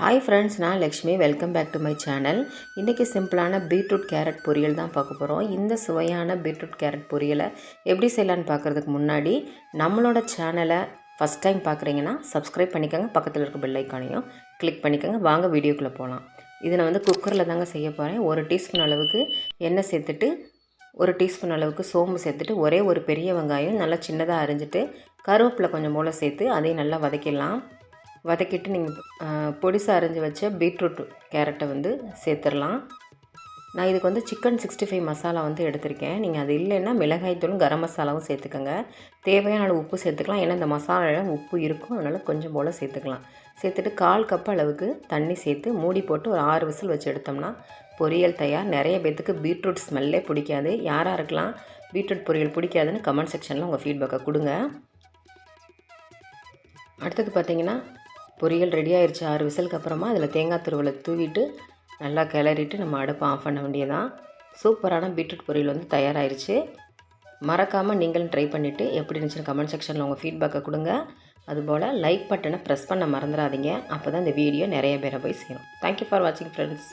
Hi friends நான் Lakshmi. Welcome back to my channel இன்றைக்கி சிம்பிளான பீட்ரூட் கேரட் பொரியல் தான் பார்க்க போகிறோம் இந்த சுவையான பீட்ரூட் கேரட் பொரியலை எப்படி செய்யலான்னு பார்க்குறதுக்கு முன்னாடி நம்மளோட சேனலை ஃபஸ்ட் டைம் பார்க்குறீங்கன்னா சப்ஸ்கிரைப் பண்ணிக்கோங்க. பக்கத்தில் இருக்க பெல்லைக்கானையும் கிளிக் பண்ணிக்கோங்க. வாங்க வீடியோக்குள்ளே போகலாம் இதை நான் வந்து குக்கரில் தாங்க செய்ய போகிறேன் ஒரு டீஸ்பூன் அளவுக்கு எண்ணெய் சேர்த்துட்டு ஒரு டீஸ்பூன் அளவுக்கு சோம்பு சேர்த்துட்டு ஒரே ஒரு பெரிய வெங்காயம் நல்லா சின்னதாக அரிஞ்சிட்டு கருவேப்பிலை கொஞ்சம் மூளை சேர்த்து அதையும் நல்லா வதக்கிடலாம். வதக்கிட்டு நீங்கள் பொடிசை அரிஞ்சு வச்ச பீட்ரூட் கேரட்டை வந்து சேர்த்துடலாம். நான் இதுக்கு வந்து சிக்கன் சிக்ஸ்டி ஃபைவ் மசாலா வந்து எடுத்திருக்கேன். நீங்கள் அது இல்லைன்னா மிளகாய்த்தூளும் கரம் மசாலாவும் சேர்த்துக்கோங்க. தேவையான அளவு உப்பு சேர்த்துக்கலாம். ஏன்னா இந்த மசாலாவில் உப்பு இருக்கும். அதனால் கொஞ்சம் போல் சேர்த்துக்கலாம். சேர்த்துட்டு கால் கப் அளவுக்கு தண்ணி சேர்த்து மூடி போட்டு ஒரு ஆறு விசில் வச்சு எடுத்தோம்னா பொரியல் தயார். நிறைய பேர்த்துக்கு பீட்ரூட் ஸ்மெல்லே பிடிக்காது. யாராக இருக்கலாம் பீட்ரூட் பொரியல் பிடிக்காதுன்னு கமெண்ட் செக்ஷனில் உங்கள் ஃபீட்பேக்கை கொடுங்க. அடுத்தது பார்த்தீங்கன்னா பொரியல் ரெடி ஆயிடுச்சு ஆறு விசலுக்கு அப்புறமா அதில் தேங்காய் துருவலை தூவிட்டு நல்லா கிளறிட்டு நம்ம அடுப்பை ஆஃப் பண்ண வேண்டியதான் சூப்பரான பீட்ரூட் பொரியல் வந்து தயாராகிருச்சு மறக்காமல் நீங்களும் ட்ரை பண்ணிவிட்டு எப்படி இருந்துச்சுன்னு கமெண்ட் செக்ஷனில் உங்கள் ஃபீட்பேக்கை கொடுங்க. அதுபோல் லைக் பட்டனை ப்ரெஸ் பண்ண மறந்துடாதீங்க. அப்போ தான் இந்த வீடியோ நிறைய பேரை போய் சேரும். தேங்க்யூ ஃபார் வாட்சிங் ஃப்ரெண்ட்ஸ்